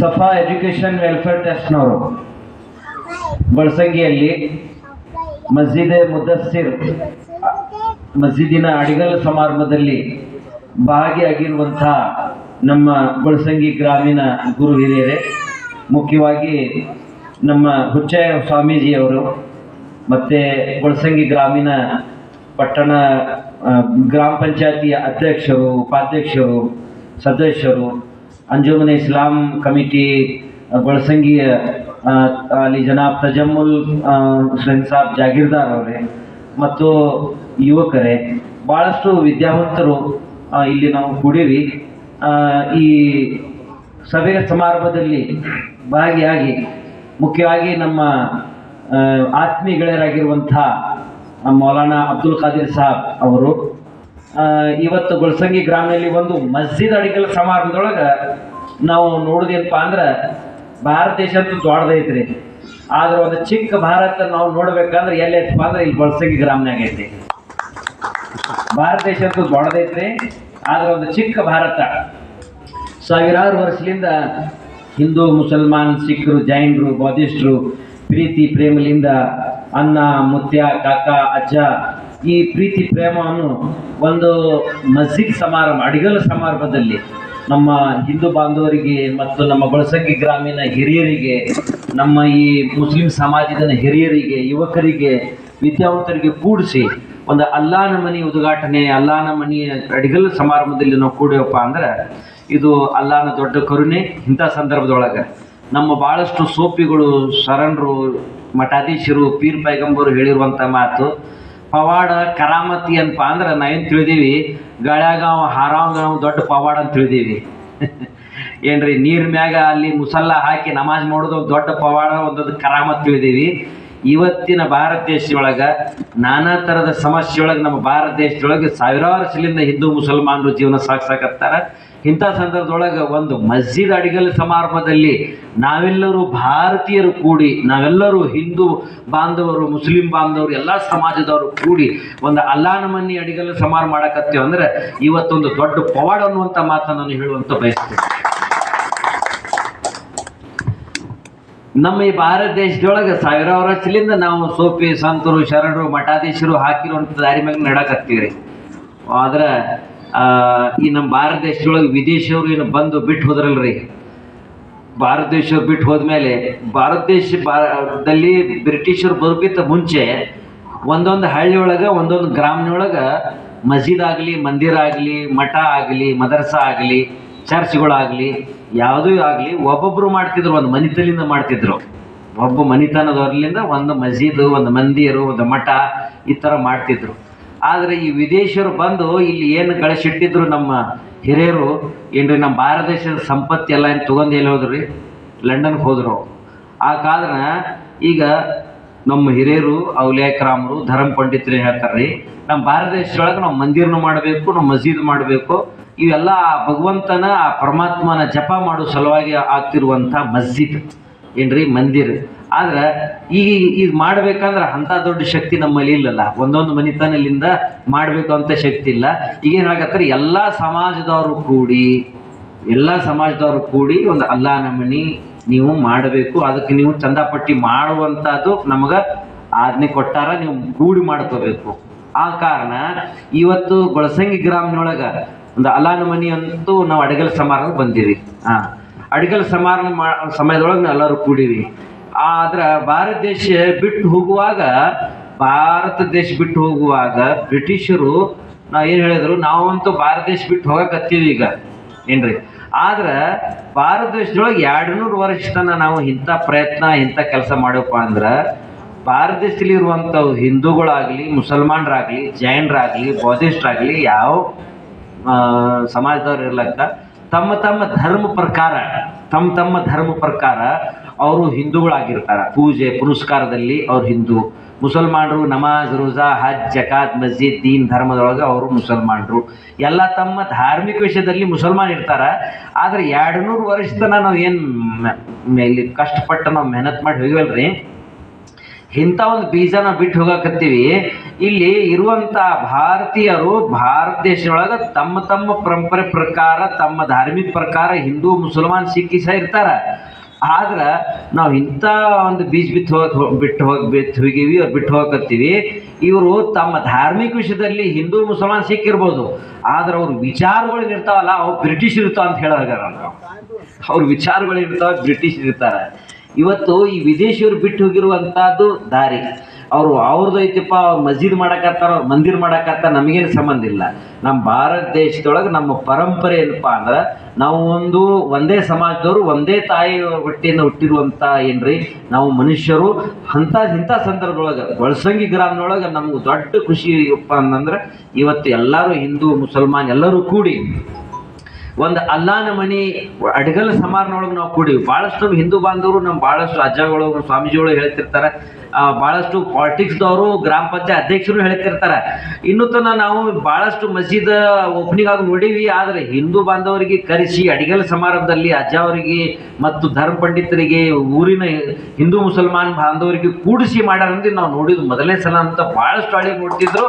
Safa education welfare ಟ್ರಸ್ಟ್ನವರು ಬಳಸಂಗಿಯಲ್ಲಿ ಮಸ್ಜಿದ್ ಮುದಸ್ಸಿರ್, ಮಸ್ಜಿದಿನ ಅಡಿಗಲ್ ಸಮಾರಂಭದಲ್ಲಿ ಭಾಗಿಯಾಗಿರುವಂತಹ ನಮ್ಮ ಬಳಸಂಗಿ ಗ್ರಾಮೀಣ ಗುರು ಹಿರಿಯರೇ, ಮುಖ್ಯವಾಗಿ ನಮ್ಮ ಹುಚ್ಚಯ್ಯ ಸ್ವಾಮೀಜಿಯವರು ಮತ್ತು ಬಳಸಂಗಿ ಗ್ರಾಮೀಣ ಪಟ್ಟಣ ಗ್ರಾಮ ಪಂಚಾಯತಿಯ ಅಧ್ಯಕ್ಷರು ಉಪಾಧ್ಯಕ್ಷರು ಸದಸ್ಯರು ಅಂಜುಮನೆ ಇಸ್ಲಾಂ ಕಮಿಟಿ ಬಳಸಂಗಿಯ ಅಲ್ಲಿ ಜನಾಬ್ ತಜಮ್ಮುಲ್ ಹುಸೇನ್ ಸಾಬ್ ಜಾಗೀರ್ದಾರ್ ಅವರೇ ಮತ್ತು ಯುವಕರೇ ಭಾಳಷ್ಟು ವಿದ್ಯಾವಂತರು ಇಲ್ಲಿ ನಾವು ಕೂಡಿರಿ ಈ ಸಭೆಯ ಸಮಾರಂಭದಲ್ಲಿ ಭಾಗಿಯಾಗಿ ಮುಖ್ಯವಾಗಿ ನಮ್ಮ ಆ, ಆತ್ಮೀಯಗಳರಾಗಿರುವಂಥ ಮೌಲಾನಾ ಅಬ್ದುಲ್ ಖಾದಿರ್ ಸಾಬ್ ಅವರು ಇವತ್ತು ಗುಲ್ಸಂಗಿ ಗ್ರಾಮದಲ್ಲಿ ಒಂದು ಮಸ್ಜಿದ್ ಅಡಿಗಲ್ ಸಮಾರಂಭದೊಳಗೆ ನಾವು ನೋಡೋದೇನಪ್ಪ ಅಂದ್ರೆ ಭಾರತ ದೇಶ ಅಂತೂ ದೊಡ್ಡದೈತ್ರಿ ಆದ್ರೆ ಒಂದು ಚಿಕ್ಕ ಭಾರತ ನಾವು ನೋಡ್ಬೇಕಂದ್ರೆ ಎಲ್ಲಿ ಐತಪ್ಪ ಅಂದ್ರೆ ಇಲ್ಲಿ ಗುಲ್ಸಂಗಿ ಗ್ರಾಮನಾಗ ಐತಿ. ಭಾರತ ದೇಶ ಅಂತೂ ದೊಡ್ಡದೈತ್ರಿ ಆದ್ರೆ ಒಂದು ಚಿಕ್ಕ ಭಾರತ. ಸಾವಿರಾರು ವರ್ಷದಿಂದ ಹಿಂದೂ, ಮುಸಲ್ಮಾನ್ ಸಿಖ್ರು ಜೈನರು, ಬೌದ್ಧಿಸ್ಟ್ರು, ಪ್ರೀತಿ, ಪ್ರೇಮಲಿಂದ ಅನ್ನ ಮುತ್ಯ, ಕಾಕ, ಅಜ್ಜ ಈ ಪ್ರೀತಿ, ಪ್ರೇಮವನ್ನು ಒಂದು ಮಸ್ಜಿದ್ ಸಮಾರಂಭ ಅಡಿಗಲು ಸಮಾರಂಭದಲ್ಲಿ ನಮ್ಮ ಹಿಂದೂ ಬಾಂಧವರಿಗೆ ಮತ್ತು ನಮ್ಮ ಬಳಸಂಗಿ ಗ್ರಾಮೀಣ ಹಿರಿಯರಿಗೆ, ನಮ್ಮ ಈ ಮುಸ್ಲಿಂ ಸಮಾಜದ ಹಿರಿಯರಿಗೆ, ಯುವಕರಿಗೆ, ವಿದ್ಯಾವಂತರಿಗೆ ಕೂಡಿಸಿ ಒಂದು ಅಲ್ಲಾನ ಮನಿ ಉದ್ಘಾಟನೆ, ಅಲ್ಲಾನ ಮನಿ ಅಡಿಗಲು ಸಮಾರಂಭದಲ್ಲಿ ನಾವು ಕೂಡಿವಪ್ಪ ಅಂದ್ರೆ ಇದು ಅಲ್ಲಾನ ದೊಡ್ಡ ಕರುಣೆ ಇಂಥ ಸಂದರ್ಭದೊಳಗೆ. ನಮ್ಮ ಭಾಳಷ್ಟು ಸೋಪಿಗಳು ಶರಣರು ಮಠಾಧೀಶರು ಪೀರ್ ಪೈಗಂಬರು ಹೇಳಿರುವಂಥ ಮಾತು, ಪವಾಡ ಕರಾಮತಿ ಅನ್ಪ ಅಂದ್ರೆ ನಾವೇನು ತಿಳಿದೀವಿ? ಗಾಳ್ಯಾಗ ಅವ ಹಾರಾವಂಗ ದೊಡ್ಡ ಪವಾಡ ಅಂತ ತಿಳಿದೀವಿ. ಏನ್ರಿ, ನೀರ್ ಮ್ಯಾಗ ಅಲ್ಲಿ ಮುಸಲ್ಲ ಹಾಕಿ ನಮಾಜ್ ಮಾಡೋದು ದೊಡ್ಡ ಪವಾಡ ಒಂದೊಂದು ಕರಾಮತ್ ತಿಳಿದೀವಿ. ಇವತ್ತಿನ ಭಾರತ ದೇಶದೊಳಗ ನಾನಾ ಥರದ ಸಮಸ್ಯೆಯೊಳಗೆ ನಮ್ಮ ಭಾರತ ದೇಶದೊಳಗೆ ಸಾವಿರಾರು ಸಲಿಂದ ಹಿಂದೂ ಮುಸಲ್ಮಾನರು ಜೀವನ ಸಾಗಿಸಾಕತ್ತಾರ. ಇಂಥ ಸಂದರ್ಭದೊಳಗೆ ಒಂದು ಮಸ್ಜಿದ್ ಅಡಿಗಲ್ ಸಮಾರಂಭದಲ್ಲಿ ನಾವೆಲ್ಲರೂ ಭಾರತೀಯರು ಕೂಡಿ ನಾವೆಲ್ಲರೂ ಹಿಂದೂ ಬಾಂಧವರು ಮುಸ್ಲಿಂ ಬಾಂಧವರು ಎಲ್ಲ ಸಮಾಜದವರು ಕೂಡಿ ಒಂದು ಅಲ್ಲಾನ ಮನಿ ಅಡಿಗಲ್ ಸಮಾರಂಭ ಮಾಡಕತ್ತೇವೆ ಅಂದ್ರೆ ಇವತ್ತೊಂದು ದೊಡ್ಡ ಪವಾಡ ಅನ್ನುವಂಥ ಮಾತನ್ನು ನಾನು ಹೇಳುವಂತ ಬಯಸ್ತೇನೆ. ನಮ್ಮ ಈ ಭಾರತ ದೇಶದೊಳಗೆ ಸಾವಿರಾರು ವರ್ಷದಿಂದ ನಾವು ಸೋಪಿ ಸಂತರು ಶರಣರು ಮಠಾಧೀಶರು ಹಾಕಿರುವಂಥ ದಾರಿ ಮೇಲೆ ನಡಕತ್ತೀವಿ ಆದ್ರೆ ಆ, ಈ ನಮ್ಮ ಭಾರತ ದೇಶದೊಳಗೆ ವಿದೇಶಿಯವರು ಏನು ಬಂದು ಬಿಟ್ಟು ಹೋದ್ರಲ್ರಿ? ಭಾರತ ದೇಶವ್ರು ಬಿಟ್ಟು ಹೋದ್ಮೇಲೆ ಭಾರತ ದೇಶ ಭಾರತದಲ್ಲಿ ಬ್ರಿಟಿಷರು ಬರೋಕ್ಕಿಂತ ಮುಂಚೆ ಒಂದೊಂದು ಹಳ್ಳಿಯೊಳಗೆ, ಒಂದೊಂದು ಗ್ರಾಮನೊಳಗೆ ಮಸೀದ್ ಆಗಲಿ, ಮಂದಿರ ಆಗಲಿ, ಮಠ ಆಗಲಿ, ಮದರ್ಸಾ ಆಗಲಿ, ಚರ್ಚ್ಗಳಾಗಲಿ, ಯಾವುದೂ ಆಗಲಿ ಒಬ್ಬೊಬ್ಬರು ಮಾಡ್ತಿದ್ರು, ಒಂದು ಮನಿತಲಿಂದ ಮಾಡ್ತಿದ್ರು. ಒಬ್ಬ ಮನಿತನದವ್ರಲಿಂದ ಒಂದು ಮಸೀದು, ಒಂದು ಮಂದಿರು, ಒಂದು ಮಠ ಈ ಥರ ಮಾಡ್ತಿದ್ರು. ಆದರೆ ಈ ವಿದೇಶಿಯರು ಬಂದು ಇಲ್ಲಿ ಏನು ಗಳಿಸಿಟ್ಟಿದ್ರು ನಮ್ಮ ಹಿರಿಯರು? ಏನ್ರಿ, ನಮ್ಮ ಭಾರತ ದೇಶದ ಸಂಪತ್ತಿ ಎಲ್ಲ ಏನು ತೊಗೊಂಡು ಎಲ್ಲಿ ಹೋದ್ರಿ? ಲಂಡನ್ಗೆ ಹೋದ್ರು ಆ ಕಾರಣ ಈಗ ನಮ್ಮ ಹಿರಿಯರು ಔಲಿಯಾಕ್ರಾಮರು ಧರ್ಮ ಪಂಡಿತರು ಹೇಳ್ತಾರ್ರಿ, ನಮ್ಮ ಭಾರತ ದೇಶದೊಳಗೆ ನಾವು ಮಂದಿರನ ಮಾಡಬೇಕು, ನಮ್ಮ ಮಸೀದ್ ಮಾಡಬೇಕು. ಇವೆಲ್ಲ ಆ ಭಗವಂತನ, ಆ ಪರಮಾತ್ಮನ ಜಪ ಮಾಡೋ ಸಲುವಾಗಿ ಆಗ್ತಿರುವಂಥ ಮಸ್ಜಿದ್ ಏನ್ರಿ, ಮಂದಿರ. ಆದ್ರೆ ಈಗ ಇದು ಮಾಡ್ಬೇಕಂದ್ರೆ ಅಂಥ ದೊಡ್ಡ ಶಕ್ತಿ ನಮ್ಮಲ್ಲಿ ಇಲ್ಲಲ್ಲ. ಒಂದೊಂದು ಮನಿತನಲ್ಲಿಂದ ಮಾಡಬೇಕು ಅಂತ ಶಕ್ತಿ ಇಲ್ಲ. ಈಗೇನು ಹೇಳಕತ್ತಾರೆ, ಎಲ್ಲ ಸಮಾಜದವರು ಕೂಡಿ, ಎಲ್ಲ ಸಮಾಜದವರು ಕೂಡಿ ಒಂದು ಅಲ್ಲ ನಮನಿ ನೀವು ಮಾಡಬೇಕು. ಅದಕ್ಕೆ ನೀವು ಚಂದಾಪಟ್ಟಿ ಮಾಡುವಂಥದ್ದು ನಮಗೆ ಆಜ್ಞೆ ಕೊಟ್ಟಾರ ನೀವು ಕೂಡಿ ಮಾಡ್ಕೋಬೇಕು. ಆ ಕಾರಣ ಇವತ್ತು ಗೊಳಸಂಗಿ ಗ್ರಾಮನೊಳಗೆ ಒಂದು ಅಲಾನುಮನಿ ಮನಿ ಅಂತೂ ನಾವು ಅಡಗಲ್ ಸಮಾರಂಭ ಬಂದೀವಿ. ಹಾಂ ಅಡಗಲ್ ಸಮಾರಂಭ ಮಾ ಸಮಯದೊಳಗೆ ಎಲ್ಲರೂ ಕೂಡೀವಿ. ಆದ್ರೆ ಭಾರತ ದೇಶ ಬಿಟ್ಟು ಹೋಗುವಾಗ, ಭಾರತ ದೇಶ ಬಿಟ್ಟು ಹೋಗುವಾಗ ಬ್ರಿಟಿಷರು ನಾ ಏನು ಹೇಳಿದ್ರು, ನಾವಂತೂ ಭಾರತ ದೇಶ ಬಿಟ್ಟು ಹೋಗಕತ್ತೀವಿ ಈಗ. ಏನ್ರಿ? ಆದ್ರೆ ಭಾರತ ದೇಶದೊಳಗೆ ಎರಡು ನೂರು ವರ್ಷ ತನ ನಾವು ಇಂಥ ಪ್ರಯತ್ನ, ಇಂಥ ಕೆಲಸ ಮಾಡಪ್ಪ ಅಂದ್ರೆ, ಭಾರತ ದೇಶದಲ್ಲಿ ಇರುವಂಥವು ಹಿಂದೂಗಳಾಗಲಿ, ಮುಸಲ್ಮಾನರಾಗಲಿ, ಜೈನರಾಗಲಿ, ಬೌದ್ಧಿಸ್ಟ್ರಾಗಲಿ ಯಾವ ಸಮಾಜದವ್ರು ಇರ್ಲಕ್ಕ, ತಮ್ಮ ತಮ್ಮ ಧರ್ಮ ಪ್ರಕಾರ, ತಮ್ಮ ತಮ್ಮ ಧರ್ಮ ಪ್ರಕಾರ ಅವರು ಹಿಂದೂಗಳಾಗಿರ್ತಾರೆ. ಪೂಜೆ, ಪುನಸ್ಕಾರದಲ್ಲಿ ಅವ್ರು ಹಿಂದೂ. ಮುಸಲ್ಮಾನರು ನಮಾಜ್, ರೋಜಾ, ಹಜ್, ಜಕಾತ್, ಮಸ್ಜಿದ್, ದೀನ್ ಧರ್ಮದೊಳಗೆ ಅವರು ಮುಸಲ್ಮಾನರು. ಎಲ್ಲ ತಮ್ಮ ಧಾರ್ಮಿಕ ವಿಷಯದಲ್ಲಿ ಮುಸಲ್ಮಾನ್ ಇರ್ತಾರ. ಆದ್ರೆ ಎರಡು ನೂರು ವರ್ಷ ತನ ನಾವು ಏನು ಇಲ್ಲಿ ಕಷ್ಟಪಟ್ಟು ನಾವು ಮೆಹನತ್ ಮಾಡಿ ಹೋಗಿವಲ್ರಿ? ಇಂಥ ಒಂದು ಬೀಜನ ಬಿಟ್ಟು ಹೋಗಕತ್ತೀವಿ. ಇಲ್ಲಿ ಇರುವಂತ ಭಾರತೀಯರು ಭಾರತ ದೇಶದೊಳಗೆ ತಮ್ಮ ತಮ್ಮ ಪರಂಪರೆ ಪ್ರಕಾರ, ತಮ್ಮ ಧಾರ್ಮಿಕ ಪ್ರಕಾರ ಹಿಂದೂ, ಮುಸಲ್ಮಾನ್ ಸಿಕ್ಕಿ ಸಹ ಇರ್ತಾರ. ಆದ್ರ ನಾವು ಇಂಥ ಒಂದು ಬೀಜ ಬಿತ್ತು ಹೋಗಕ್ ಬಿಟ್ಟು ಹೋಗಿ, ಬಿತ್ತು ಹೋಗಿವಿ, ಅವ್ರು ಬಿಟ್ಟು ಹೋಗತ್ತೀವಿ ಇವರು ತಮ್ಮ ಧಾರ್ಮಿಕ ವಿಷಯದಲ್ಲಿ ಹಿಂದೂ ಮುಸಲ್ಮಾನ್ ಸಿಕ್ಕಿರ್ಬೋದು. ಆದ್ರೆ ಅವ್ರ ವಿಚಾರಗಳು ಇರ್ತಾವಲ್ಲ, ಅವು ಬ್ರಿಟಿಷ್ ಇರ್ತಾವ ಅಂತ ಹೇಳೋದಾರ ನಾವು ಅವ್ರ. ವಿಚಾರಗಳು ಇರ್ತಾವ, ಬ್ರಿಟಿಷ್ ಇರ್ತಾರೆ. ಇವತ್ತು ಈ ವಿದೇಶಿಯವ್ರು ಬಿಟ್ಟು ಹೋಗಿರುವಂತಹದ್ದು ದಾರಿ. ಅವರು ಅವ್ರದ್ದು ಐತಿಪ್ಪ ಅವ್ರು ಮಸೀದ್ ಮಾಡಕತ್ತಾರ, ಮಂದಿರ್ ಮಾಡಕತ್ತಾರ, ನಮಗೇನು ಸಂಬಂಧ ಇಲ್ಲ. ನಮ್ಮ ಭಾರತ ದೇಶದೊಳಗೆ ನಮ್ಮ ಪರಂಪರೆ ಏನಪ್ಪ ಅಂದ್ರೆ, ನಾವು ಒಂದು, ಒಂದೇ ಸಮಾಜದವರು, ಒಂದೇ ತಾಯಿ ಹೊಟ್ಟೆಯಿಂದ ಹುಟ್ಟಿರುವಂತ ಏನ್ರಿ, ನಾವು ಮನುಷ್ಯರು ಅಂಥ ಇಂಥ ಸಂದರ್ಭದೊಳಗೆ ಬಳಸಂಗಿ ಗ್ರಾಮದೊಳಗೆ ನಮ್ಗೆ ದೊಡ್ಡ ಖುಷಿ ಅಪ್ಪ ಅಂತಂದ್ರೆ ಇವತ್ತು ಎಲ್ಲರೂ ಹಿಂದೂ, ಮುಸಲ್ಮಾನ್ ಎಲ್ಲರೂ ಕೂಡಿ, ಒಂದು ಅಲ್ಲಾನ ಮನಿ, ಅಡಗಲ್ ಸಮಾರನೊಳಗೆ ನಾವು ಕೂಡಿ ಭಾಳಷ್ಟು ಹಿಂದೂ ಬಾಂಧವರು ನಮ್ಮ ಭಾಳಷ್ಟು ಅಜ್ಜಗಳು ಸ್ವಾಮೀಜಿಗಳು ಹೇಳ್ತಿರ್ತಾರೆ ಭಾಳಷ್ಟು ಪಾಲಿಟಿಕ್ಸ್ದವರು, ಗ್ರಾಮ ಪಂಚಾಯತ್ ಅಧ್ಯಕ್ಷರು ಹೇಳ್ತಿರ್ತಾರೆ. ಇನ್ನು ತನ ನಾವು ಭಾಳಷ್ಟು ಮಸೀದ್ ಓಪನಿಂಗ್ ಆಗಿ ನೋಡೀವಿ, ಆದರೆ ಹಿಂದೂ ಬಾಂಧವರಿಗೆ ಕರೆಸಿ ಅಡಿಗಲ್ ಸಮಾರಂಭದಲ್ಲಿ ಅಜ್ಜ ಅವರಿಗೆ ಮತ್ತು ಧರ್ಮ ಪಂಡಿತರಿಗೆ ಊರಿನ ಹಿಂದೂ ಮುಸಲ್ಮಾನ್ ಬಾಂಧವರಿಗೆ ಕೂಡಿಸಿ ಮಾಡ್ಯಾರಂದ್ರೆ ನಾವು ನೋಡಿದ್ದು ಮೊದಲನೇ ಸಲ ಅಂತ ಭಾಳಷ್ಟು ಹಳ್ಳಿ ನೋಡ್ತಿದ್ರು.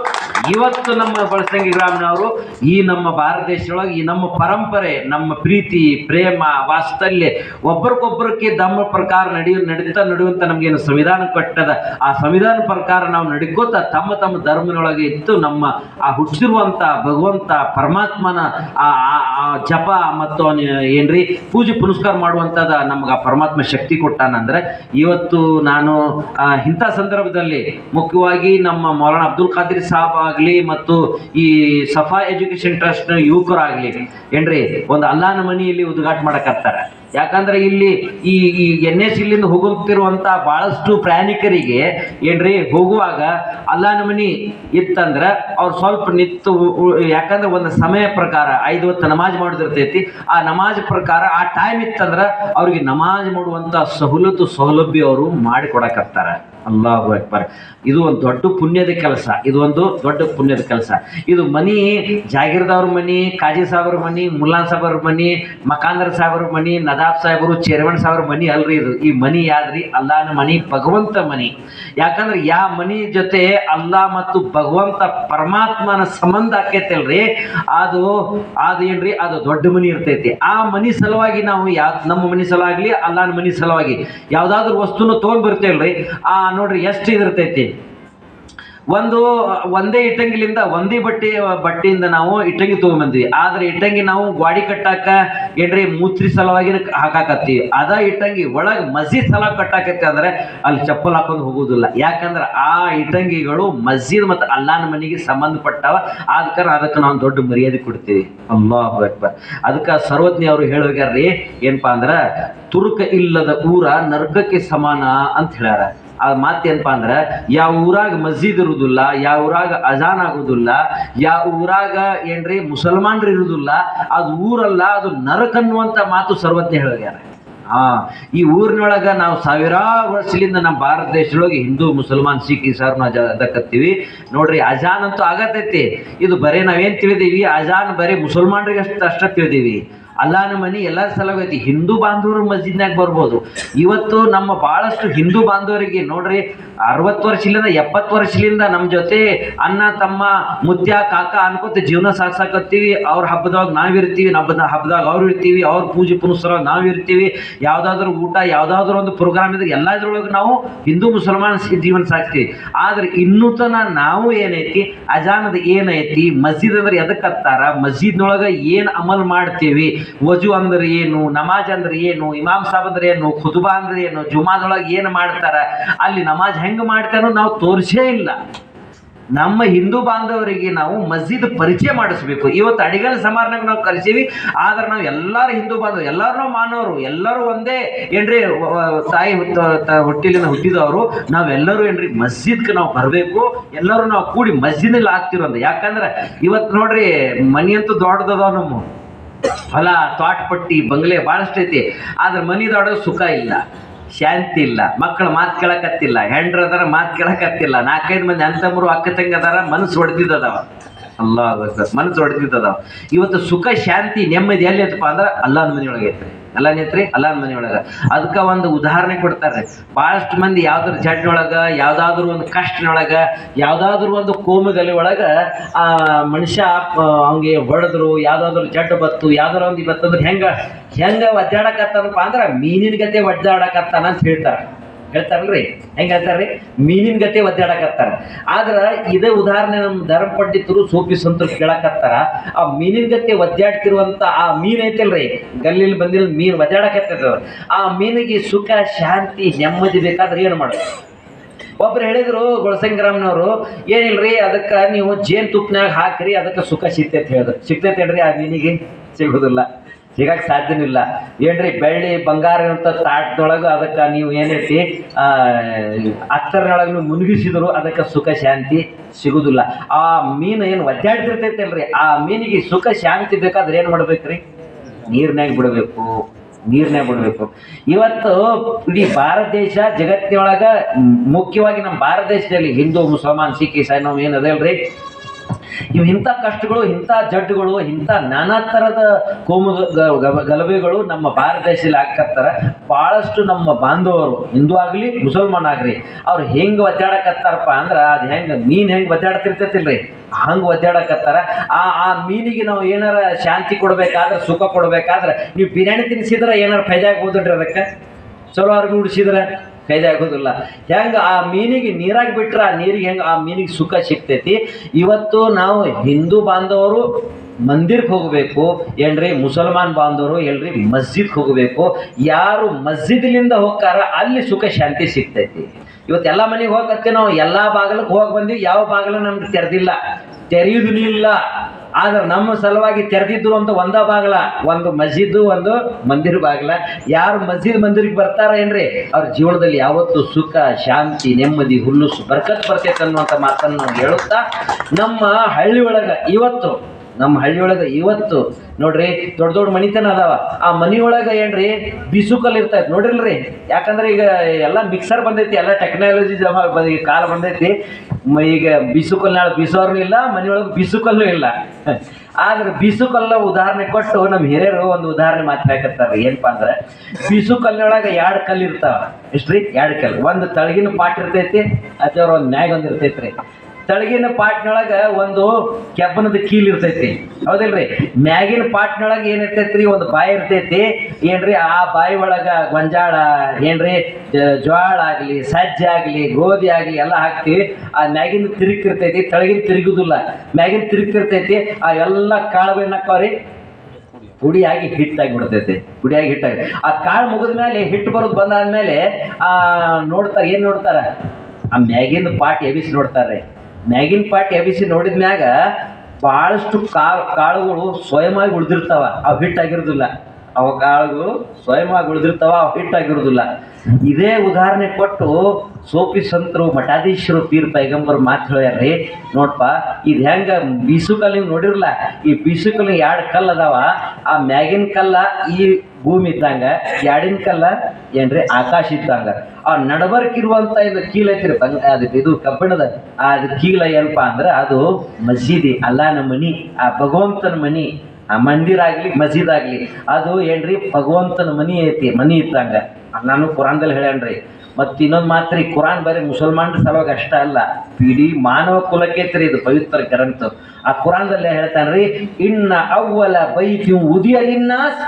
ಇವತ್ತು ನಮ್ಮ ಬಳಸಂಗಿ ಗ್ರಾಮನವರು ಈ ನಮ್ಮ ಭಾರತ ದೇಶದೊಳಗೆ, ಈ ನಮ್ಮ ಪರಂಪರೆ, ನಮ್ಮ ಪ್ರೀತಿ, ಪ್ರೇಮ ವಾಸ್ತಲ್ಯ ಒಬ್ಬರಿಗೊಬ್ಬರಕ್ಕೆ ದಮ್ಮ ಪ್ರಕಾರ ನಡೆಯು, ನಡೀತಾ ನಡೆಯುವಂತ ಏನು ಸಂವಿಧಾನ ಕೊಟ್ಟದ ಆ ಸಂವಿಧಾನ ಪ್ರಕಾರ ನಾವು ನಡ್ಕೋತ ತಮ್ಮ ತಮ್ಮ ಧರ್ಮದೊಳಗೆ ಇತ್ತು ನಮ್ಮ, ಆ ಹುಟ್ಟಿರುವಂತ ಭಗವಂತ ಪರಮಾತ್ಮನ ಆ ಆ- ಜಪ ಮತ್ತು ಏನ್ರಿ ಪೂಜೆ ಪುನಸ್ಕಾರ ಮಾಡುವಂತದ ನಮ್ಗೆ ಪರಮಾತ್ಮ ಶಕ್ತಿ ಕೊಟ್ಟಾನಂದ್ರೆ ಇವತ್ತು ನಾನು ಇಂಥ ಸಂದರ್ಭದಲ್ಲಿ ಮುಖ್ಯವಾಗಿ ನಮ್ಮ ಮೌಲಾನ ಅಬ್ದುಲ್ ಖಾದಿರ್ ಸಾಬ್ ಆಗಲಿ ಮತ್ತು ಈ ಸಫಾ ಎಜುಕೇಶನ್ ಟ್ರಸ್ಟ್ ಯುವಕರಾಗಲಿ, ಏನ್ರಿ, ಒಂದು ಅಲ್ಲಾನ ಮನೆಯಲ್ಲಿ ಉದ್ಘಾಟ ಮಾಡಕತ್ತಾರೆ. ಯಾಕಂದ್ರೆ ಇಲ್ಲಿ ಈ ಈ ಎನ್ ಎಸ್ ಇಲ್ಲಿಂದ ಹೋಗುತ್ತಿರುವಂತ ಬಹಳಷ್ಟು ಪ್ರಯಾಣಿಕರಿಗೆ, ಏನ್ರಿ, ಹೋಗುವಾಗ ಅಲ್ಲಾನ ಮನಿ ಇತ್ತಂದ್ರೆ ಅವ್ರು ಸ್ವಲ್ಪ ನಿತ್ತು ಯಾಕಂದ್ರೆ ಒಂದು ಸಮಯ ಪ್ರಕಾರ ಐದು ಹೊತ್ತು ನಮಾಜ್ ಮಾಡೋದಿರ್ತೈತಿ. ಆ ನಮಾಜ್ ಪ್ರಕಾರ ಆ ಟೈಮ್ ಇತ್ತಂದ್ರ ಅವ್ರಿಗೆ ನಮಾಜ್ ಮಾಡುವಂತ ಸವಲತ್ತು ಸೌಲಭ್ಯ ಅವರು ಮಾಡಿಕೊಡಕತ್ತಾರೆ. ಅಲ್ಲಾಹು ಅಕ್ಬರ್. ಇದು ಒಂದು ದೊಡ್ಡ ಪುಣ್ಯದ ಕೆಲಸ. ಇದು ಒಂದು ದೊಡ್ಡ ಪುಣ್ಯದ ಕೆಲಸ. ಇದು ಮನಿ, ಜಾಗೀರ್ದವ್ರ ಮನಿ, ಕಾಜಿ ಸಾಹೇಬ್ರ ಮನಿ, ಮುಲ್ಲಾನ್ ಸಾಹೇಬ್ರ ಮನಿ, ಮಕಾಂದ್ರ ಸಾಹೇಬ್ರ ಮನಿ, ನದಾಬ್ ಸಾಹೇಬರು, ಚೇರ್ಮನ್ ಸಾಹೇಬ್ರ ಮನಿ ಅಲ್ರಿ ಇದು. ಈ ಮನಿ ಯಾದ್ರಿ? ಅಲ್ಲಾನ ಮನಿ, ಭಗವಂತ ಮನಿ. ಯಾಕಂದ್ರೆ ಯಾ ಮನಿ ಜೊತೆ ಅಲ್ಲಾ ಮತ್ತು ಭಗವಂತ ಪರಮಾತ್ಮನ ಸಂಬಂಧ ಆಕೈತಲ್ರಿ? ಅದು ಅದು ಏನ್ರಿ? ಅದು ದೊಡ್ಡ ಮನಿ ಇರ್ತೈತಿ. ಆ ಮನಿ ಸಲುವಾಗಿ ನಾವು ಯಾ ನಮ್ಮ ಮನಿ ಸಲುವಾಗ್ಲಿ ಅಲ್ಲಾನ ಮನಿ ಸಲುವಾಗಿ ಯಾವ್ದಾದ್ರು ವಸ್ತುನ ತೊಗೊಂಡ್ ಬರ್ತೇವಲ್ರಿ ಆ ನೋಡ್ರಿ, ಎಷ್ಟು ಇದಿರ್ತೈತಿ? ಒಂದು, ಒಂದೇ ಇಟ್ಟಂಗಿಲಿಂದ ಒಂದೇ ಬಟ್ಟೆ, ಬಟ್ಟೆಯಿಂದ ನಾವು ಇಟ್ಟಂಗಿ ತಗೊಂಬಂದ್ವಿ. ಆದ್ರೆ ಇಟ್ಟಂಗಿ ನಾವು ಗ್ವಾಡಿ ಕಟ್ಟಾಕ, ಏನ್ರಿ, ಮೂತ್ರಿ ಸಲುವಾಗಿ ಹಾಕಾಕತ್ತೀವಿ. ಅದ ಇಟ್ಟಂಗಿ ಒಳಗೆ ಮಸೀದ್ ಸಲ ಕಟ್ಟಾಕತ್ತಿ ಅಂದ್ರೆ ಅಲ್ಲಿ ಚಪ್ಪಲ್ ಹಾಕೊಂಡು ಹೋಗುದಿಲ್ಲ. ಯಾಕಂದ್ರೆ ಆ ಇಟ್ಟಂಗಿಗಳು ಮಸ್ಜಿದ್ ಮತ್ತು ಅಲ್ಲಾನ ಮನೆಗೆ ಸಂಬಂಧಪಟ್ಟವ. ಆದ ಅದಕ್ಕೆ ನಾವು ದೊಡ್ಡ ಮರ್ಯಾದೆ ಕೊಡ್ತೀವಿ. ಅಕ್ಬರ್. ಅದಕ್ಕೆ ಸರ್ವಜ್ಞ ಅವರು ಹೇಳೋಗ್ಯಾರ್ರಿ ಏನಪ್ಪಾ ಅಂದ್ರ, ತುರುಕ ಇಲ್ಲದ ಊರ ನರ್ಕಕ್ಕೆ ಸಮಾನ ಅಂತ ಹೇಳ್ಯಾರ. ಆ ಮಾತೇನಪ್ಪ ಅಂದ್ರೆ, ಯಾವ ಊರಾಗ ಮಸ್ಜಿದ್ ಇರುವುದಿಲ್ಲ ಯಾವ ಊರಾಗ ಅಜಾನ್ ಆಗುದಿಲ್ಲ, ಯಾವ ಊರಾಗ ಏನ್ರಿ ಮುಸಲ್ಮಾನ್ರು ಇರುವುದಿಲ್ಲ ಅದು ಊರಲ್ಲ, ಅದು ನರಕ ಅನ್ನುವಂತ ಮಾತು ಸರ್ವಜ್ಞ ಹೇಳ್ಯಾರ ಹಾ ಈ ಊರಿನೊಳಗ ನಾವು ಸಾವಿರಾರು ವರ್ಷದಿಂದ ನಮ್ಮ ಭಾರತ ದೇಶದೊಳಗೆ ಹಿಂದೂ, ಮುಸಲ್ಮಾನ್, ಸಿಖ್ ಇಸಾರ್ನ ಅದಕ್ಕತ್ತೀವಿ ನೋಡ್ರಿ, ಅಜಾನ್ ಅಂತೂ ಆಗತೈತಿ. ಇದು ಬರೀ ನಾವೇನ್ ತಿಳಿದೀವಿ? ಅಜಾನ್ ಬರೀ ಮುಸಲ್ಮಾನ್ರಿಗೆ ಅಷ್ಟ ಅಷ್ಟ ತಿಳಿದೀವಿ. ಅಲ್ಲಾನ ಮನಿ ಎಲ್ಲರ ಸಲುವಾಗಿ ಹಿಂದೂ ಬಾಂಧವರು ಮಸ್ಜಿದ್ನಾಗ ಬರ್ಬೋದು. ಇವತ್ತು ನಮ್ಮ ಬಹಳಷ್ಟು ಹಿಂದೂ ಬಾಂಧವರಿಗೆ ನೋಡ್ರಿ, ಅರವತ್ತು ವರ್ಷದಿಂದ ಎಪ್ಪತ್ತು ವರ್ಷದಿಂದ ನಮ್ಮ ಜೊತೆ ಅಣ್ಣ, ತಮ್ಮ, ಮುತ್ಯ, ಕಾಕ ಅನ್ಕೋತ ಜೀವನ ಸಾಗ್ಸಾಕತ್ತೀವಿ. ಅವ್ರ ಹಬ್ಬದಾಗ ನಾವಿರ್ತೀವಿ ಹಬ್ಬದ ಹಬ್ಬದಾಗ ಅವ್ರು ಇರ್ತೀವಿ, ಅವ್ರ ಪೂಜೆ ಪುನಸ್ಕಾರ ನಾವು ಇರ್ತೀವಿ ಯಾವ್ದಾದ್ರು ಊಟ, ಯಾವ್ದಾದ್ರು ಒಂದು ಪ್ರೋಗ್ರಾಮ್ ಇದ್ರೆ ಎಲ್ಲದ್ರೊಳಗೆ ನಾವು ಹಿಂದೂ ಮುಸಲ್ಮಾನ್ ಜೀವನ ಸಾಗ್ತೀವಿ ಆದ್ರೆ ಇನ್ನೂ ತನ ನಾವು ಏನೈತಿ, ಅಜಾನದ ಏನೈತಿ, ಮಸ್ಜಿದ್ ಅಂದ್ರೆ ಎದಕ್ಕೆ ಹತ್ತಾರ ಏನ್ ಅಮಲ್ ಮಾಡ್ತೀವಿ ವಜು ಅಂದ್ರೆ ಏನು, ನಮಾಜ್ ಅಂದ್ರೆ ಏನು, ಇಮಾಮ್ ಸಾಬ್ ಅಂದ್ರೆ ಏನು ಖುದುಬಾ ಅಂದ್ರೆ ಏನು ಜುಮಾದೊಳಗೆ ಏನು ಮಾಡ್ತಾರ? ಅಲ್ಲಿ ನಮಾಜ್ ಹೆಂಗ್ ಮಾಡ್ತಾರೋ ನಾವು ತೋರಿಸೇ ಇಲ್ಲ. ನಮ್ಮ ಹಿಂದೂ ಬಾಂಧವರಿಗೆ ನಾವು ಮಸ್ಜಿದ್ ಪರಿಚಯ ಮಾಡಿಸ್ಬೇಕು. ಇವತ್ತು ಅಡಿಗಲ್ ಸಮಾರಂಭಕ್ಕೆ ನಾವು ಕರಿಸೀವಿ, ಆದ್ರೆ ನಾವು ಎಲ್ಲರೂ ಹಿಂದೂ ಬಾಂಧವರು ಎಲ್ಲರೂ ನಾವು ಮಾನವರು, ಎಲ್ಲರೂ ಒಂದೇ ಏನ್ರಿ ತಾಯಿ ಹೊಟ್ಟಿಲಿನ ಹುಟ್ಟಿದವರು, ನಾವೆಲ್ಲರೂ ಏನ್ರಿ ಮಸ್ಜಿದ್ಗೆ ನಾವು ಬರಬೇಕು, ಎಲ್ಲರೂ ನಾವು ಕೂಡಿ ಮಸ್ಜಿದಲ್ಲಿ ಅಂತ ಯಾಕಂದ್ರೆ ಇವತ್ತು ನೋಡ್ರಿ, ಮನೆಯಂತೂ ಅಂತೂ ದೊಡ್ಡದದಾವ ನಮ್ಮ ಹೊಲ, ತೋಟಪಟ್ಟಿ, ಬಂಗ್ಲೆ ಭಾಳಷ್ಟು ಐತಿ. ಆದ್ರೆ ಮನಿ ದೊಡ್ಡ ಸುಖ ಇಲ್ಲ, ಶಾಂತಿ ಇಲ್ಲ ಮಕ್ಕಳು ಮಾತು ಕೇಳಕತ್ತಿಲ್ಲ, ಹೆಂಡ್ರ ಅದಾರ ಮಾತು ಕೇಳಕತ್ತಿಲ್ಲ. ನಾಲ್ಕೈದು ಮಂದಿ ಅಂತಮರು ಅಕ್ಕ ತಂಗಿ ಅದಾರ, ಮನಸ್ಸು ಹೊಡೆದಿದ್ದದವ ಅಲ್ಲ ಮನಸ್ಸು ಹೊಡೆದಿದ್ದದವ ಇವತ್ತು ಸುಖ, ಶಾಂತಿ, ನೆಮ್ಮದಿ ಎಲ್ಲಿ ಐತಪ್ಪ ಅಂದ್ರೆ ಅಲ್ಲನ ಮನೆಯೊಳಗೆ ಐತ್ರಿ. ಅಲ್ಲ ನೇತ್ರಿ, ಅಲ್ಲ ಮನೆ ಒಳಗ. ಅದಕ್ಕ ಒಂದು ಉದಾಹರಣೆ ಕೊಡ್ತಾರೆ. ಬಹಳಷ್ಟು ಮಂದಿ ಯಾವ್ದಾರ ಜಡ್ನೊಳಗ, ಯಾವ್ದಾದ್ರು ಒಂದು ಕಷ್ಟನೊಳಗ, ಯಾವ್ದಾದ್ರು ಒಂದು ಕೋಮುಗಲಿ ಒಳಗ, ಆ ಮನುಷ್ಯ ಅವ್ಗೆ ಹೊಡೆದ್ರು, ಯಾವ್ದಾದ್ರು ಜಡ್ ಬತ್ತು ಯಾವ್ದಾರ ಒಂದು ಬತ್ತಂದ್ರೆ ಹೆಂಗ ಹೆಂಗ ಒದ್ದಾಡಕತ್ತಾನಪ್ಪ ಅಂದ್ರ ಮೀನಿನ ಗತೆ ಒದ್ದಾಡಕತ್ತಾನ ಅಂತ ಹೇಳ್ತಾರ. ಹೇಳ್ತಾರಲ್ರಿ? ಹೆಂಗ ಹೇಳ್ತಾರ್ರಿ? ಮೀನಿನ ಗತೆ ಒದ್ದಾಡಕತ್ತಾರ. ಆದ್ರ ಇದೇ ಉದಾಹರಣೆ ನಮ್ಮ ಧರ್ಮ ಪಂಡಿತರು ಸೋಪಿ ಸಂತರು ಕೇಳಕತ್ತಾರ. ಆ ಮೀನಿನ ಗತೆ ಒದ್ದಾಡ್ತಿರುವಂತ ಆ ಮೀನ್ ಐತಲ್ರಿ? ಗಲ್ಲಿಲಿ ಬಂದಿರೋ ಮೀನ್ ಒದ್ದಾಡಕತ್ತದ. ಆ ಮೀನಿಗೆ ಸುಖ, ಶಾಂತಿ, ನೆಮ್ಮದಿ ಬೇಕಾದ್ರೆ ಏನು ಮಾಡೋದು ಒಬ್ರು ಹೇಳಿದ್ರು ಗೊಳಸಂಗ್ರಾಮ್ನವರು, ಏನಿಲ್ರಿ, ಅದಕ್ಕ ನೀವು ಜೇನ್ ತುಪ್ಪನಾಗ ಹಾಕ್ರಿ, ಅದಕ್ಕೆ ಸುಖ ಸಿಗ್ತೈತೆ ಹೇಳಿದ್ರು ಸಿಗ್ತೈತೆ ಹೇಳ್ರಿ ಆ ಮೀನಿಗೆ? ಸಿಗುದಿಲ್ಲ. ಸಿಗಕ್ ಸಾಧ್ಯವಿಲ್ಲ ಏನ್ರಿ ಬೆಳ್ಳಿ, ಬಂಗಾರ ಅಂತ ತಾಟ್ದೊಳಗೆ ಅದಕ್ಕೆ ನೀವು ಏನೈತಿ ಅತ್ತರ್ನೊಳಗೆ ಮುನುಗಿಸಿದ್ರು ಅದಕ್ಕೆ ಸುಖ, ಶಾಂತಿ ಸಿಗುದಿಲ್ಲ. ಆ ಮೀನು ಏನು ಒದ್ದಾಡ್ತಿರ್ತೈತಲ್ರಿ? ಆ ಮೀನಿಗೆ ಸುಖ, ಶಾಂತಿ ಬೇಕಾದ್ರೆ ಏನು ಮಾಡ್ಬೇಕ್ರಿ? ನೀರ್ನ್ಯಾಗ ಬಿಡಬೇಕು. ನೀರ್ನ್ಯಾಗ ಬಿಡಬೇಕು. ಇವತ್ತು ಇಡೀ ಭಾರತ ದೇಶ ಜಗತ್ತಿನೊಳಗ ಮುಖ್ಯವಾಗಿ ನಮ್ಮ ಭಾರತ ದೇಶದಲ್ಲಿ ಹಿಂದೂ, ಮುಸಲ್ಮಾನ್, ಸಿಖ್ ಇಸಾಯಿ ನಾವು ಏನು ಅದಲ್ರಿ ಇವು ಇಂಥ ಕಷ್ಟಗಳು, ಇಂಥ ಜಡ್ಡುಗಳು ಇಂಥ ನಾನಾ ಥರದ ಕೋಮು ಗಲಭೆಗಳು ನಮ್ಮ ಭಾರತ ದೇಶದಲ್ಲಿ ಆಗ್ಕತ್ತಾರ. ಭಾಳಷ್ಟು ನಮ್ಮ ಬಾಂಧವರು, ಹಿಂದೂ ಆಗಲಿ, ಮುಸಲ್ಮಾನ್ ಆಗಲಿ, ಅವ್ರು ಹೆಂಗೆ ಒದ್ದಾಡಕತ್ತಾರಪ್ಪ ಅಂದ್ರೆ ಅದು ಹೆಂಗೆ, ಮೀನು ಹೆಂಗೆ ಒದ್ದಾಡ್ತಿರ್ತೈತಿಲ್ರಿ? ಹಂಗೆ ಒದ್ದಾಡಕತ್ತಾರ. ಆ ಆ ಮೀನಿಗೆ ನಾವು ಏನಾರ ಶಾಂತಿ ಕೊಡಬೇಕಾದ್ರೆ, ಸುಖ ಕೊಡಬೇಕಾದ್ರೆ, ನೀವು ಬಿರಿಯಾನಿ ತಿನ್ಸಿದ್ರೆ ಏನಾರ ಫೈದೆ ಆಗ್ಬೋದ್ರಿ ಅದಕ್ಕೆ? ಚಲೋ ಅವ್ರಿಗೆ ಉಡಿಸಿದ್ರೆ? ಫೈದೆ ಆಗೋದಿಲ್ಲ ಹೆಂಗೆ ಆ ಮೀನಿಗೆ ನೀರಾಗಿ ಬಿಟ್ರೆ ಆ ನೀರಿಗೆ ಹೆಂಗೆ ಆ ಮೀನಿಗೆ ಸುಖ ಸಿಗ್ತೈತಿ? ಇವತ್ತು ನಾವು ಹಿಂದೂ ಬಾಂಧವರು ಮಂದಿರ್ಗೆ ಹೋಗಬೇಕು. ಏನ್ರಿ? ಮುಸಲ್ಮಾನ್ ಬಾಂಧವರು ಎಲ್ರಿ ಮಸ್ಜಿದ್ಗೆ ಹೋಗಬೇಕು. ಯಾರು ಮಸ್ಜಿದ್ಲಿಂದ ಹೋಗ್ತಾರ ಅಲ್ಲಿ ಸುಖ ಶಾಂತಿ ಸಿಗ್ತೈತಿ. ಇವತ್ತು ಎಲ್ಲ ಮನೆಗೆ ಹೋಗತ್ತೆ ನಾವು. ಎಲ್ಲ ಬಾಗಿಲಕ್ಕೆ ಹೋಗಿ ಬಂದಿವಿ. ಯಾವ ಬಾಗಿಲು ನಮ್ಗೆ ತೆರೆದಿಲ್ಲ. ತೆರೆಯುವುದಿಲ್ಲ ಆದ್ರೆ ನಮ್ಮ ಸಲುವಾಗಿ ತೆರೆದಿದ್ದು ಅಂತ ಒಂದ ಬಾಗಲ, ಒಂದು ಮಸ್ಜಿದ್ ಒಂದು ಮಂದಿರ ಬಾಗಲ. ಯಾರು ಮಸ್ಜಿದ್ ಮಂದಿರಿಗೆ ಬರ್ತಾರ ಏನ್ರಿ? ಅವ್ರ ಜೀವನದಲ್ಲಿ ಯಾವತ್ತು ಸುಖ, ಶಾಂತಿ, ನೆಮ್ಮದಿ, ಹುಲ್ಲುಸು, ಬರ್ಕತ್ ಬರ್ತೈತೆ ಅನ್ನುವಂಥ ಮಾತನ್ನು ನಾವು ಹೇಳುತ್ತಾ ನಮ್ಮ ಹಳ್ಳಿ ಒಳಗ ಇವತ್ತು ನಮ್ಮ ಹಳ್ಳಿಯೊಳಗೆ ಇವತ್ತು ನೋಡ್ರಿ ದೊಡ್ಡ ದೊಡ್ಡ ಮನಿತನ ಅದಾವ. ಆ ಮನಿ ಒಳಗ ಏನ್ರಿ ಬಿಸುಕಲ್ ಇರ್ತೈತಿ ನೋಡಿಲ್ರಿ ಯಾಕಂದ್ರೆ ಈಗ ಎಲ್ಲ ಮಿಕ್ಸರ್ ಬಂದೈತಿ, ಎಲ್ಲ ಟೆಕ್ನಾಲಜಿ ಜಮಾ ಈಗ ಕಾಲ ಬಂದೈತಿ. ಈಗ ಬಿಸುಕಲ್ನಾಳ ಬಿಸೋರ್ನು ಇಲ್ಲ, ಮನಿಯೊಳಗೆ ಬಿಸುಕಲ್ಲು ಇಲ್ಲ. ಆದ್ರೆ ಬಿಸುಕಲ್ಲ ಉದಾಹರಣೆ ಕೊಟ್ಟು ನಮ್ಮ ಹಿರಿಯರು ಒಂದು ಉದಾಹರಣೆ ಮಾತಾಡಕತ್ತಾರ ಏನಪ್ಪಾ ಅಂದ್ರೆ ಬಿಸುಕಲ್ಲಿನೊಳಗೆ ಎರಡು ಕಲ್ಲು ಇರ್ತಾವ. ಎಷ್ಟ್ರಿ? ಎರಡು ಕಲ್ಲು. ಒಂದು ತಳಗಿನ ಪಾಟ್ ಇರ್ತೈತಿ ಅಥವಾ ಒಂದು ಮ್ಯಾಗ ಒಂದು ಇರ್ತೈತ್ರಿ. ತಳಗಿನ ಪಾಟ್ನೊಳಗ ಒಂದು ಕೆಬ್ಬನದ ಕೀಲ್ ಇರ್ತೈತಿ. ಹೌದಿಲ್ರಿ? ಮ್ಯಾಗಿನ ಪಾಟ್ನೊಳಗ ಏನ್ ಇರ್ತೈತ್ರಿ? ಒಂದು ಬಾಯಿ ಇರ್ತೈತಿ. ಏನ್ರಿ? ಆ ಬಾಯಿ ಒಳಗ ಗೊಂಜಾಳ, ಏನ್ರಿ? ಜ್ವಾಳ ಆಗ್ಲಿ, ಸಜ್ಜೆ ಆಗ್ಲಿ, ಗೋಧಿ ಆಗ್ಲಿ ಎಲ್ಲ ಹಾಕ್ತಿವಿ. ಆ ಮ್ಯಾಗಿನ ತಿರುಕ್ ಇರ್ತೈತಿ ತಳಗಿನ ತಿರುಗುದಿಲ್ಲ. ಮ್ಯಾಗಿನ ತಿರುಕ್ ಇರ್ತೈತಿ ಆ ಎಲ್ಲ ಕಾಳು ಏನಕ್ಕವ್ರಿ ಪುಡಿಯಾಗಿ ಹಿಟ್ಟಾಗಿ ಬಿಡ್ತೈತಿ ಪುಡಿಯಾಗಿ ಹಿಟ್ಟಾಗಿ. ಆ ಕಾಳು ಮುಗಿದ ಮೇಲೆ ಹಿಟ್ಟು ಬರೋದು ಬಂದಾದ್ಮೇಲೆ, ಆ ನೋಡ್ತಾರ, ಏನ್ ನೋಡ್ತಾರ? ಆ ಮ್ಯಾಗಿನ ಪಾಟ್ ಎಬಿಸಿ ನೋಡ್ತಾರೆ ಮ್ಯಾಗಿನ ಪಾಟ್ ಎಬಿಸಿ ನೋಡಿದ ಮ್ಯಾಗ ಭಾಳಷ್ಟು ಕಾಳು ಕಾಳುಗಳು ಆಗಿ ಉಳಿದಿರ್ತಾವ. ಅವು ಹಿಟ್ಟಾಗಿರೋದಿಲ್ಲ ಅವ ಕಾಳುಗಳು ಸ್ವಯಂವಾಗಿ ಉಳಿದಿರ್ತಾವ, ಅವು ಹಿಟ್ಟಾಗಿರೋದಿಲ್ಲ ಇದೇ ಉದಾಹರಣೆ ಕೊಟ್ಟು ಸೋಪಿ ಸಂತರು, ಮಠಾಧೀಶರು, ಪೀರ್ ಪೈಗಂಬರ್ ಮಾತು ಹೇಳ್ಯಾರ್ರಿ. ನೋಡ್ಪ, ಇದು ಹೆಂಗ ಬೀಸುಕಲ್ ನೀವು ನೋಡಿರಲ್ಲ ಈ ಬೀಸುಕಲ್ ಎರಡು ಕಲ್ಲು ಅದಾವ? ಆ ಮ್ಯಾಗಿನ ಕಲ್ಲ ಈ ಭೂಮಿ ಇದ್ದಂಗ ಎರಡಿನ ಕಲ್ಲ ಏನ್ರಿ? ಆಕಾಶ ಇದ್ದಂಗ. ಆ ನಡಬರ್ಕಿರುವಂತ ಇದು ಕೀಲ ಐತಿರಿ ಅದಕ್ಕೆ ಅದು ಇದು ಕಬ್ಬಿಣದ ಅದು ಕೀಲ ಏನಪ್ಪಾ ಅಂದ್ರೆ ಅದು ಮಸೀದಿ, ಅಲ್ಲಾನ ಮನಿ, ಆ ಭಗವಂತನ ಮನಿ ಆ ಮಂದಿರ ಆಗ್ಲಿ, ಮಸೀದ್ ಆಗ್ಲಿ, ಅದು ಏನ್ರಿ? ಭಗವಂತನ ಮನಿ ಐತಿ, ಮನಿ ಇದ್ದಂಗ ನಾನು ಕುರಾನ್ದಲ್ಲಿ ಹೇಳ್ಯಾನ್ರಿ, ಮತ್ತು ಇನ್ನೊಂದು ಮಾತ್ರಿ ಕುರಾನ್ ಬರೀ ಮುಸಲ್ಮಾನರ ಸಲುವಾಗ ಅಷ್ಟ ಅಲ್ಲ, ಇಡೀ ಮಾನವ ಕುಲಕ್ಕೆತ್ರಿ ಇದು ಪವಿತ್ರ ಗ್ರಂಥ. ಆ ಕುರಾನ್ದಲ್ಲೇ ಹೇಳ್ತಾನ್ರಿ, ಇನ್ನ ಅವ್ವಲ ಬೈತಿ ಉದಿಯಲಿನ್ನಾಸ್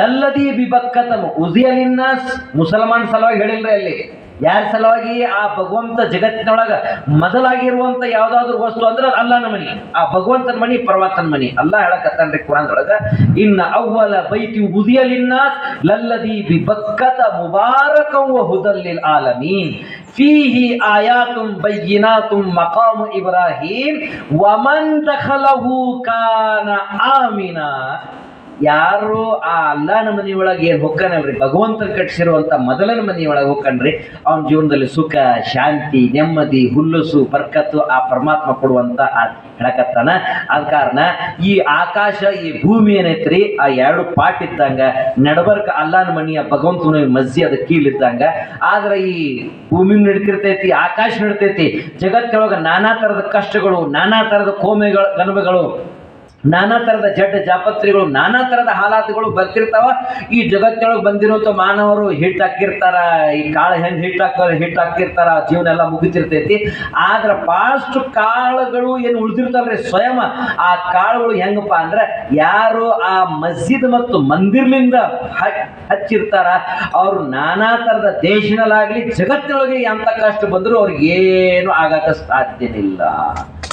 ಲಲ್ಲದಿ ಬಿಬಕ್ಕತನು ಉದಿಯಲಿನ್ನಾಸ್ ಮುಸಲ್ಮಾನ್ ಸಲುವಾಗಿ ಹೇಳಿಲ್ರಿ ಅಲ್ಲಿ. ಯಾರ ಸಲುವಾಗಿ ಆ ಭಗವಂತ ಜಗತ್ತಿನೊಳಗ ಮೊದಲಾಗಿರುವಂತ ಯಾವ್ದಾದ್ರು ವಸ್ತು ಅಂದ್ರೆ ಅದು ಅಲ್ಲನ ಮನಿ. ಆ ಭಗವಂತನ ಮನಿ ಪರ್ವತನ ಮನಿ. ಅಲ್ಲ ಹೇಳಕತ್ತಾನ್ರಿ ಕುರಾನ್ದೊಳಗ, ಇನ್ನ ಅವ್ವಲ ಬೈತಿ ಉದಿಯಲಿನ್ನ ಲಲ್ಲದಿ ಬಿಬಕ್ಕತ ಮುಬಾರಕಂ ಮುಬಾರಕವ ಹುದಲ್ಲಿಲ್ ಆಲಮೀನ್. ಫೀಹಿ ಆಯಾತುಂ ತುಂ ಮಕಾಮ ಇಬ್ರಾಹಿಂ, ವಮನ್ ದಖಲಹು ಕಾನ ಆಮಿನಾ. ಯಾರು ಆ ಅಲ್ಲಾನ ಮನೆಯೊಳಗೆ ಏನು ಹೊಕ್ಕನಲ್ರಿ ಭಗವಂತ ಕಟ್ಟಿಸಿರುವಂತ ಮೊದಲನ ಮನೆಯೊಳಗೆ ಹೊಕ್ಕನ್ರಿ. ಅವನ ಜೀವನದಲ್ಲಿ ಸುಖ, ಶಾಂತಿ, ನೆಮ್ಮದಿ, ಹುಲ್ಲುಸು, ಬರ್ಕತ್ತು ಆ ಪರಮಾತ್ಮ ಕೊಡುವಂತ ಆ ಹೇಳಕತ್ತಾನ ಆದ ಕಾರಣ ಈ ಆಕಾಶ, ಈ ಭೂಮಿ ಏನೈತ್ರಿ? ಆ ಎರಡು ಪಾಟ್ ಇದ್ದಂಗ, ನಡಬರ್ಕ ಅಲ್ಲಾನ ಮನಿಯ ಭಗವಂತನ ಮಜ್ಜಿ ಅದ ಕೀಳಿದ್ದಂಗ ಆದ್ರೆ ಈ ಭೂಮಿ ನಡಿತಿರ್ತೈತಿ, ಆಕಾಶ ನಡಿತೈತಿ ಜಗತ್ತೊಳಗ ನಾನಾ ತರದ ಕಷ್ಟಗಳು, ನಾನಾ ತರದ ಕೋಮೆಗಳು ಗನಬಗಳು ನಾನಾ ತರದ ಜಡ್ಡ ಜಾಪತ್ರಿಗಳು, ನಾನಾ ತರದ ಹಾಲಾತುಗಳು ಬರ್ತಿರ್ತಾವ. ಈ ಜಗತ್ತೊಳಗೆ ಬಂದಿರುವಂತ ಮಾನವರು ಹಿಟ್ ಹಾಕಿರ್ತಾರ ಈ ಕಾಳು ಹೆಂಗ್ ಹಿಟ್ ಹಾಕ ಹಿಟ್ ಹಾಕಿರ್ತಾರ ಜೀವನ ಎಲ್ಲ ಮುಗಿತಿರ್ತೈತಿ ಆದ್ರೆ ಪಾಸ್ಟ್ ಕಾಳುಗಳು ಏನು ಉಳಿದಿರ್ತಾವ್ರಿ ಸ್ವಯಂ? ಆ ಕಾಳುಗಳು ಹೆಂಗಪ್ಪ ಅಂದ್ರೆ ಯಾರು ಆ ಮಸ್ಜಿದ್ ಮತ್ತು ಮಂದಿರ್ಲಿಂದ ಹಚ್ಚಿರ್ತಾರ. ಅವರು ನಾನಾ ತರದ ದೇಶದಲ್ಲಾಗ್ಲಿ ಜಗತ್ತಿನೊಳಗೆ ಎಂತ ಕಷ್ಟ ಬಂದರೂ ಅವ್ರಿಗೆ ಏನು ಆಗಕ ಸಾಧ್ಯನಿಲ್ಲ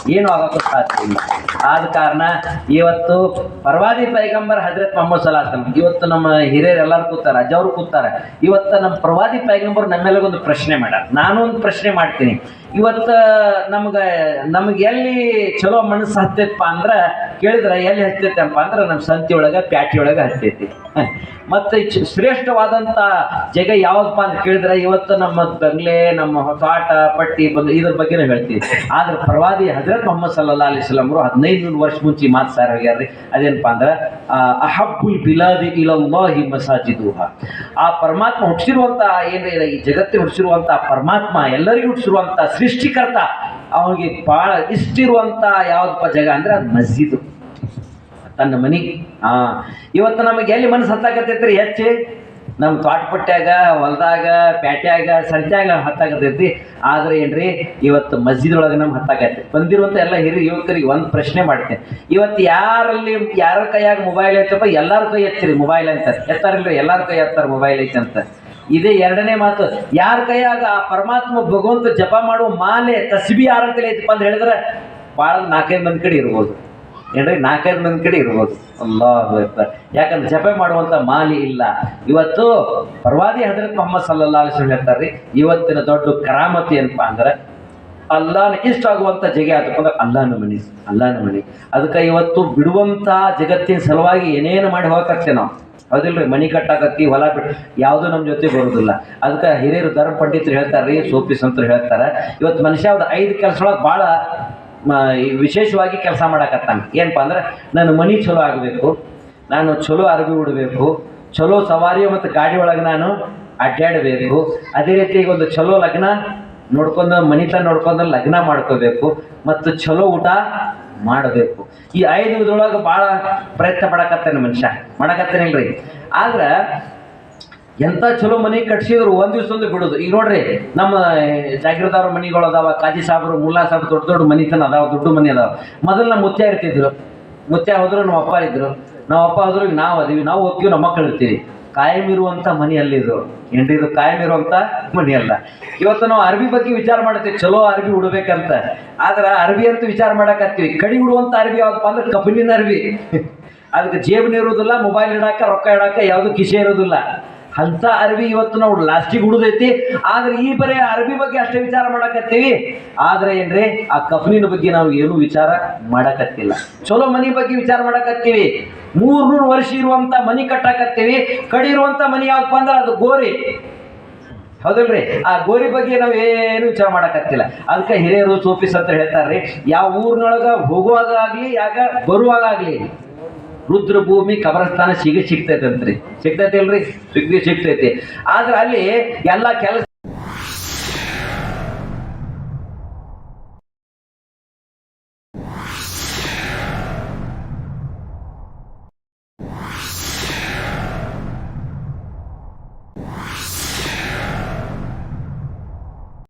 ಏನು ಆಗೋಕ್ಕೆ ಸಾಧ್ಯ ಇಲ್ಲ. ಆದ ಕಾರಣ ಇವತ್ತು ಪರ್ವಾದಿ ಪೈಗಂಬರ್ ಹಜರತ್ ಮೊಹಮ್ಮದ್ ಸಲಾಸನ್ ಇವತ್ತು ನಮ್ಮ ಹಿರಿಯರೆಲ್ಲರೂ ಎಲ್ಲರೂ ಕೂತಾರ, ಅಜ್ಜವರು ಕೂತಾರೆ. ಇವತ್ತು ನಮ್ಮ ಪ್ರವಾದಿ ಪೈಗಂಬರ್ ನಮ್ಮೆಲ್ಲಗೊಂದು ಪ್ರಶ್ನೆ ಮಾಡ್ಯಾರ ನಾನು ಒಂದು ಪ್ರಶ್ನೆ ಮಾಡ್ತೀನಿ. ಇವತ್ತು ನಮ್ಗೆ ನಮ್ಗೆ ಎಲ್ಲಿ ಚಲೋ ಮನಸ್ಸು ಹತ್ತೈತಪ್ಪ ಅಂದ್ರೆ, ಕೇಳಿದ್ರೆ ಎಲ್ಲಿ ಹತ್ತೈತಪ್ಪ ಅಂದ್ರೆ ನಮ್ಮ ಸಂತಿ ಒಳಗೆ, ಪ್ಯಾಟಿ ಒಳಗೆ ಹತ್ತೈತಿ. ಮತ್ತೆ ಶ್ರೇಷ್ಠವಾದಂತ ಜಗ ಯಾವ್ದಪ್ಪ ಅಂತ ಕೇಳಿದ್ರೆ, ಇವತ್ತು ನಮ್ಮ ಬಂಗ್ಲೆ, ನಮ್ಮ ತೋಟ ಪಟ್ಟಿ ಬಂದು, ಇದ್ರ ಬಗ್ಗೆನೇ ಹೇಳ್ತೀವಿ. ಆದ್ರೆ ಪ್ರವಾದಿ ಹಜರತ್ ಮೊಹಮ್ಮದ್ ಸಲ್ಲಾ ಅಲಿ ಅವರು ಹದಿನೈದು ನೂರು ವರ್ಷ ಮುಂಚೆ ಮಾತು ಸಾರ್ ಹೋಗ್ಯಾರ್ರಿ. ಅದೇನಪ್ಪ ಅಂದ್ರೆ ಅಹಬ್ಬುಲ್ ಬಿಲಾದಿ ಇಲಲ್ಲಾಹಿ ಮಸಾಜಿದುಹ. ಆ ಪರಮಾತ್ಮ ಹುಟ್ಟಿಸಿರುವಂತ ಏನಿದೆ ಈ ಜಗತ್ತಿಗೆ ಹುಟ್ಟಿಸಿರುವಂತ ಪರಮಾತ್ಮ ಎಲ್ಲರಿಗೂ ಹುಟ್ಟಿಸಿರುವಂತ ಸೃಷ್ಟಿಕರ್ತ. ಅವನಿಗೆ ಬಹಳ ಇಷ್ಟಿರುವಂಥ ಯಾವ್ದಪ್ಪ ಜಾಗ ಅಂದ್ರೆ ಅದು ಮಸ್ಜಿದು. ತನ್ನ ಮನೆ. ಹಾ ಇವತ್ತು ನಮಗೆ ಎಲ್ಲಿ ಮನಸ್ಸು ಹತ್ತಾಕತ್ತೈತ್ರಿ? ಹೆಚ್ಚು. ನಮ್ಮ ತೋಟಪಟ್ಟ್ಯಾಗ ಹೊಲ್ದಾಗ, ಪ್ಯಾಟ್ಯಾಗ, ಸಂತ್ಯಾಗ ಹತ್ತಾಕತೈತಿ ಆದ್ರೆ ಏನ್ರಿ, ಇವತ್ತು ಮಸ್ಜಿದೊಳಗೆ ನಮ್ಗೆ ಹತ್ತಾಕೈತಿ ಬಂದಿರುವಂತ ಎಲ್ಲ ಹಿರಿಯ ಯುವಕರಿಗೆ ಒಂದು ಪ್ರಶ್ನೆ ಮಾಡ್ತೇನೆ. ಇವತ್ತು ಯಾರಲ್ಲಿ, ಯಾರ ಕೈಯಾಗ ಮೊಬೈಲ್ ಐತಪ್ಪ? ಎಲ್ಲರ ಕೈ ಎತ್ತಿರಿ? ಮೊಬೈಲ್ ಅಂತ. ಎತ್ತಾರಿಲ್ರಿ? ಎಲ್ಲಾರ ಕೈ ಎತ್ತಾರೆ ಮೊಬೈಲ್ ಐತೆ ಅಂತ. ಇದೇ ಎರಡನೇ ಮಾತು. ಯಾರ ಕೈಯಾಗ ಆ ಪರಮಾತ್ಮ ಭಗವಂತ ಜಪ ಮಾಡುವ ಮಾಲೆ ತಸ್ಬಿ ಯಾರ ಐತಪ್ಪ ಅಂತ ಹೇಳಿದ್ರೆ ಭಾಳ ನಾಲ್ಕೈದು ಮಂದಿ ಕಡೆ ಇರ್ಬೋದು. ಏನ್ರಿ? ನಾಲ್ಕೈದು ಮಂದಿ ಕಡೆ ಇರ್ಬೋದು. ಅಕ್ಬರ್. ಯಾಕಂದ್ರೆ ಜಪ ಮಾಡುವಂತ ಮಾಲಿ ಇಲ್ಲ. ಇವತ್ತು ಪರ್ವಾದಿ ಹಜರತ್ ಮೊಹಮ್ಮದ್ ಸಲ್ಲಾ ಅಲಿಸ್ ಹೇಳ್ತಾರ್ರಿ, ಇವತ್ತಿನ ದೊಡ್ಡ ಕರಾಮತಿ ಏನಪ್ಪ ಅಂದ್ರೆ ಅಲ್ಲಾನ ಇಷ್ಟ ಆಗುವಂತ ಜಗ ಆತಪ್ಪ ಅಂದ್ರೆ ಅಲ್ಲಾನ ಮನಿ ಅಲ್ಲಾನ ಮನಿ. ಅದಕ್ಕೆ ಇವತ್ತು ಬಿಡುವಂತ ಜಗತ್ತಿನ ಸಲುವಾಗಿ ಏನೇನು ಮಾಡಿ ಹೋಗಕ್ಕೆ ನಾವು? ಹೌದಿಲ್ರಿ, ಮನಿ ಕಟ್ಟಾಕತ್ತಿ ಹೊಲ ಬಿಟ್ಟು ಯಾವುದೂ ನಮ್ಮ ಜೊತೆ ಬರೋದಿಲ್ಲ. ಅದಕ್ಕೆ ಹಿರಿಯರು ಧರ್ಮ ಪಂಡಿತರು ಹೇಳ್ತಾರ್ರಿ ಸೋಪಿ ಸಂತರು ಹೇಳ್ತಾರೆ. ಇವತ್ತು ಮನುಷ್ಯ ಅವ್ರ ಐದು ಕೆಲಸ ಒಳಗೆ ಭಾಳ ವಿಶೇಷವಾಗಿ ಕೆಲಸ ಮಾಡಕತ್ತಾನ. ಏನಪ್ಪ ಅಂದ್ರೆ ನನ್ನ ಮನಿ ಚಲೋ ಆಗಬೇಕು, ನಾನು ಚಲೋ ಅರಬಿ ಉಡಬೇಕು ಚಲೋ ಸವಾರಿ ಮತ್ತು ಗಾಡಿ ಒಳಗೆ ನಾನು ಅಡ್ಡಾಡಬೇಕು ಅದೇ ರೀತಿ ಒಂದು ಚಲೋ ಲಗ್ನ ನೋಡ್ಕೊಂಡು ಮನಿತ ನೋಡ್ಕೊಂಡು ಲಗ್ನ ಮಾಡ್ಕೋಬೇಕು. ಮತ್ತು ಚಲೋ ಊಟ ಮಾಡಬೇಕು. ಈ ಐದು ಇದ್ರೊಳಗೆ ಭಾಳ ಪ್ರಯತ್ನ ಪಡಕತ್ತೇನೆ ಮನುಷ್ಯ. ಮಾಡಕತ್ತೇನಿಲ್ರಿ? ಆದ್ರೆ ಎಂತ ಚಲೋ ಮನೆ ಕಟ್ಸಿದ್ರು ಒಂದ್ ಬಿಡುದು. ಈಗ ನೋಡ್ರಿ, ನಮ್ಮ ಜಾಗೀರ್ದಾರ ಮನಿಗಳು ಅದಾವ, ಕಾಜಿ ಸಾಬ್ರು, ಮುಲ್ಲಾ ಸಾಬ್ ದೊಡ್ಡ ದೊಡ್ಡ ಮನಿತನ ಅದಾವ, ದೊಡ್ಡ ಮನಿ ಅದಾವ. ಮೊದಲು ನಮ್ಮ ಮುತ್ಯ ಇರ್ತಿದ್ರು. ಮುತ್ಯ ಹೋದ್ರು ನಮ್ಮ ಅಪ್ಪ ಇದ್ರು. ನಮ್ಮ ಅಪ್ಪ ಹೋದ್ರು, ಈಗ ನಾವು ಅದೀವಿ. ನಾವು ಹೋಗ್ತೀವಿ ನಮ್ಮ ಮಕ್ಕಳು ಇರ್ತೀವಿ. ಕಾಯಂ ಇರುವಂತ ಮನಿ ಅಲ್ಲಿದು ಏನ್ರಿ ಇದು ಕಾಯಂ ಇರುವಂತ ಮನಿ ಅಲ್ಲ. ಇವತ್ತು ನಾವು ಅರ್ಬಿ ಬಗ್ಗೆ ವಿಚಾರ ಮಾಡ್ತೀವಿ ಚಲೋ ಅರ್ಬಿ ಉಡ್ಬೇಕಂತ. ಆದ್ರೆ ಅರ್ಬಿ ಅಂತ ವಿಚಾರ ಮಾಡಕತ್ತೀವಿ. ಕಡಿ ಉಡುವಂತ ಅರಬಿ ಯಾವ್ದಪ್ಪ ಅಂದ್ರೆ ಕಬ್ಬಿನ ಅರಬಿ. ಅದಕ್ಕೆ ಜೇಬಿನ ಇರೋದಿಲ್ಲ ಮೊಬೈಲ್ ಇಡಾಕ, ರೊಕ್ಕ ಇಡಾಕ ಯಾವುದು ಕಿಸೆ ಇರೋದಿಲ್ಲ. ಅಂತ ಅರ್ಬಿ ಇವತ್ತು ನಾವು ಲಾಸ್ಟಿಗೆ ಹುಡುದೈತಿ ಆದ್ರೆ ಈ ಬರೀ ಅರಬಿ ಬಗ್ಗೆ ಅಷ್ಟೇ ವಿಚಾರ ಮಾಡಕತ್ತೀವಿ. ಆದ್ರೆ ಏನ್ರಿ, ಆ ಕಫನಿನ ಬಗ್ಗೆ ನಾವು ಏನು ವಿಚಾರ ಮಾಡಕತ್ತಿಲ್ಲ. ಚಲೋ ಮನಿ ಬಗ್ಗೆ ವಿಚಾರ ಮಾಡಕತ್ತೀವಿ. ಮೂರ್ನೂರು ವರ್ಷ ಇರುವಂತ ಮನಿ ಕಟ್ಟಾಕತ್ತೀವಿ. ಕಡಿ ಇರುವಂತ ಮನಿ ಯಾವಪ್ಪ ಅಂದ್ರೆ ಅದು ಗೋರಿ. ಹೌದಲ್ರಿ? ಆ ಗೋರಿ ಬಗ್ಗೆ ನಾವು ಏನು ವಿಚಾರ ಮಾಡಕತ್ತಿಲ್ಲ. ಅದಕ್ಕೆ ಹಿರಿಯರು ಸೋಪಿಸ್ ಅಂತ ಹೇಳ್ತಾರ್ರಿ, ಯಾವ ಊರಿನೊಳಗ ಹೋಗುವಾಗ ಆಗ್ಲಿ ಯಾಕ ಬರುವಾಗ ಆಗ್ಲಿ ರುದ್ರ ಭೂಮಿ ಕಬರಸ್ಥಾನ ಸಿಗ ಸಿಗ್ತೈತಿ ಇಲ್ರಿ ಅಲ್ರಿ? ಸಿಗ್ತೈತಿ. ಆದ್ರೆ ಅಲ್ಲಿ ಎಲ್ಲ ಕೆಲಸ